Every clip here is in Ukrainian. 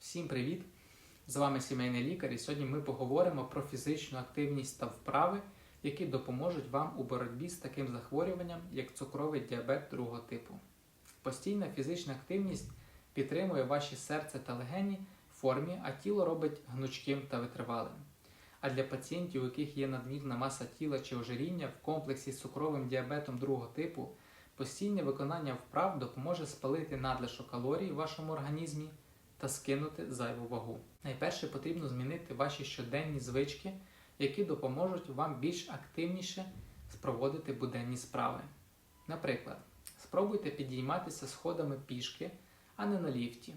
Всім привіт! З вами сімейний лікар, і сьогодні ми поговоримо про фізичну активність та вправи, які допоможуть вам у боротьбі з таким захворюванням, як цукровий діабет другого типу. Постійна фізична активність підтримує ваші серце та легені в формі, а тіло робить гнучким та витривалим. А для пацієнтів, у яких є надмірна маса тіла чи ожиріння в комплексі з цукровим діабетом другого типу, постійне виконання вправ допоможе спалити надлишок калорій в вашому організмі та скинути зайву вагу. Найперше потрібно змінити ваші щоденні звички, які допоможуть вам більш активніше спроводити буденні справи. Наприклад, спробуйте підійматися сходами пішки, а не на ліфті.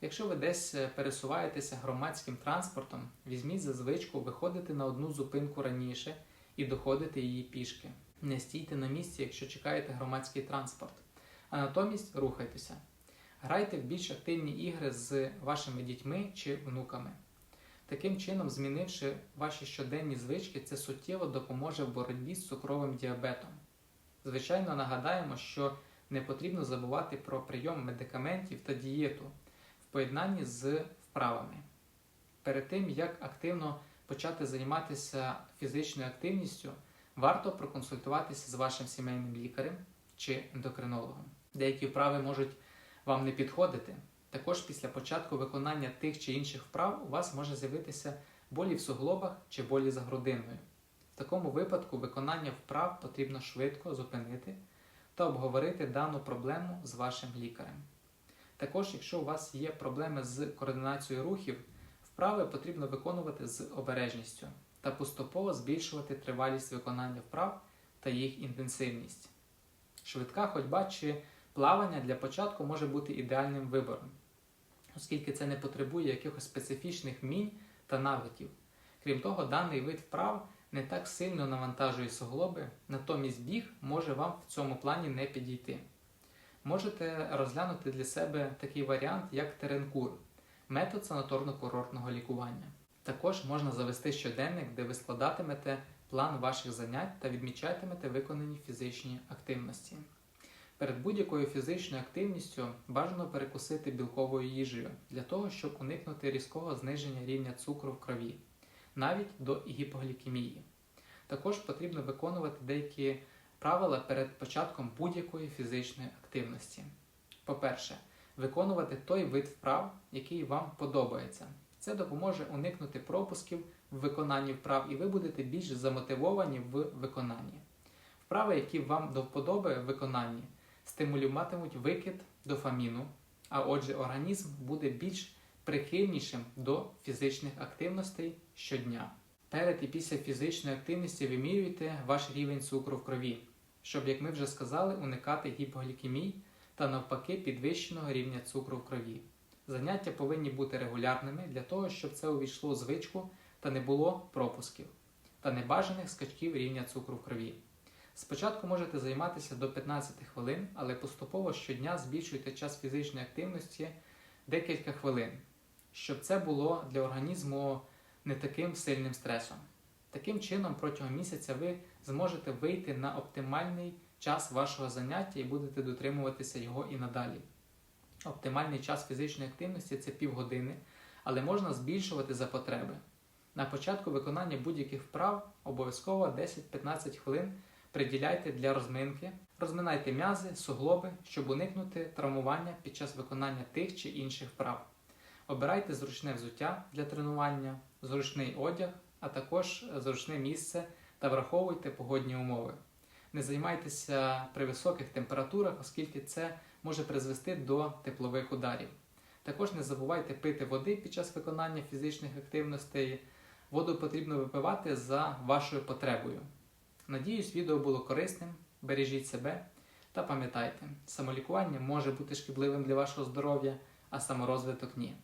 Якщо ви десь е, пересуваєтеся громадським транспортом, візьміть за звичку виходити на одну зупинку раніше і доходити її пішки. Не стійте на місці, якщо чекаєте громадський транспорт, а натомість рухайтеся. Грайте в більш активні ігри з вашими дітьми чи внуками. Таким чином, змінивши ваші щоденні звички, це суттєво допоможе в боротьбі з цукровим діабетом. Звичайно, нагадаємо, що не потрібно забувати про прийом медикаментів та дієту в поєднанні з вправами. Перед тим, як активно почати займатися фізичною активністю, варто проконсультуватися з вашим сімейним лікарем чи ендокринологом. Деякі вправи можуть вам не підходити. Також після початку виконання тих чи інших вправ у вас може з'явитися болі в суглобах чи болі за грудиною. В такому випадку виконання вправ потрібно швидко зупинити та обговорити дану проблему з вашим лікарем. Також, якщо у вас є проблеми з координацією рухів, вправи потрібно виконувати з обережністю та поступово збільшувати тривалість виконання вправ та їх інтенсивність. Швидка ходьба чи плавання для початку може бути ідеальним вибором, оскільки це не потребує якихось специфічних вмінь та навиків. Крім того, даний вид вправ не так сильно навантажує суглоби, натомість біг може вам в цьому плані не підійти. Можете розглянути для себе такий варіант, як теренкур метод санаторно-курортного лікування. Також можна завести щоденник, де ви складатимете план ваших занять та відмічатимете виконані фізичні активності. Перед будь-якою фізичною активністю бажано перекусити білковою їжею для того, щоб уникнути різкого зниження рівня цукру в крові, навіть до гіпоглікемії. Також потрібно виконувати деякі правила перед початком будь-якої фізичної активності. По-перше, виконувати той вид вправ, який вам подобається. Це допоможе уникнути пропусків в виконанні вправ, і ви будете більш замотивовані в виконанні. Вправи, які вам до вподоби в виконанні, стимулюватимуть викид дофаміну, а отже, організм буде більш прихильнішим до фізичних активностей щодня. Перед і після фізичної активності вимірюйте ваш рівень цукру в крові, щоб, як ми вже сказали, уникати гіпоглікемій та навпаки підвищеного рівня цукру в крові. Заняття повинні бути регулярними для того, щоб це увійшло у звичку та не було пропусків та небажаних скачків рівня цукру в крові. Спочатку можете займатися до 15 хвилин, але поступово щодня збільшуйте час фізичної активності декілька хвилин, щоб це було для організму не таким сильним стресом. Таким чином, протягом місяця ви зможете вийти на оптимальний час вашого заняття і будете дотримуватися його і надалі. Оптимальний час фізичної активності це півгодини, але можна збільшувати за потреби. На початку виконання будь-яких вправ обов'язково 10-15 хвилин приділяйте для розминки, розминайте м'язи, суглоби, щоб уникнути травмування під час виконання тих чи інших вправ. Обирайте зручне взуття для тренування, зручний одяг, а також зручне місце та враховуйте погодні умови. Не займайтеся при високих температурах, оскільки це може призвести до теплових ударів. Також не забувайте пити води під час виконання фізичних активностей. Воду потрібно випивати за вашою потребою. Надіюсь, відео було корисним. Бережіть себе та пам'ятайте, самолікування може бути шкідливим для вашого здоров'я, а саморозвиток ні.